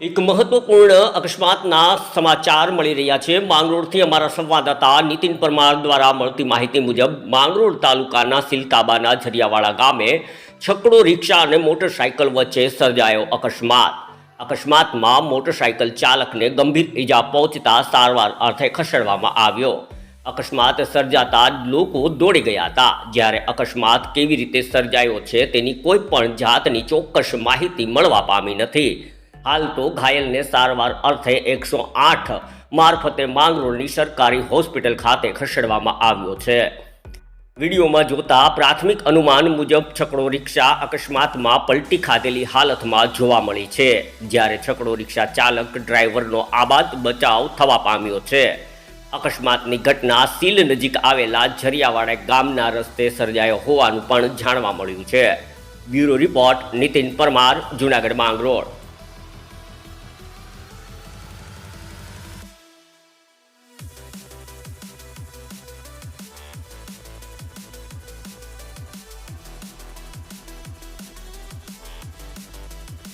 એક મહત્વપૂર્ણ અકસ્માતના સમાચાર મળી રહ્યા છે. માંગરોળથી અમારા સંવાદદાતા નીતિન પરમાર દ્વારા મળતી માહિતી મુજબ માંગરોળ તાલુકાના સિલતાબાના ઝરિયાવાડા ગામે છકડો, રિક્ષા અને મોટરસાયકલ વચ્ચે સર્જાયો અકસ્માત. અકસ્માતમાં મોટરસાયકલ ચાલકને ગંભીર ઈજા પહોંચતા સારવાર અર્થે ખસેડવામાં આવ્યો. અકસ્માત સર્જાતા લોકો દોડી ગયા હતા. જ્યારે અકસ્માત કેવી રીતે સર્જાયો છે તેની કોઈ પણ જાતની ચોક્કસ માહિતી મળવા પામી નથી. હાલ તો ઘાયલને સારવાર અર્થે એકસો આઠ મારફતે માંગરોળની સરકારી હોસ્પિટલ ખાતે ખસેડવામાં આવ્યો છે. વિડીયોમાં જોતા પ્રાથમિક અનુમાન મુજબ છકડો રિક્ષા અકસ્માતમાં પલટી ખાધેલી હાલતમાં જોવા મળી છે. જ્યારે છકડો રિક્ષા ચાલક ડ્રાઈવરનો આબાદ બચાવ થવા પામ્યો છે. અકસ્માતની ઘટના સીલ નજીક આવેલા ઝરિયાવાડા ગામના રસ્તે સર્જાયો હોવાનું પણ જાણવા મળ્યું છે. Bureau report Nitin Parmar, Junagadh, Mangrol.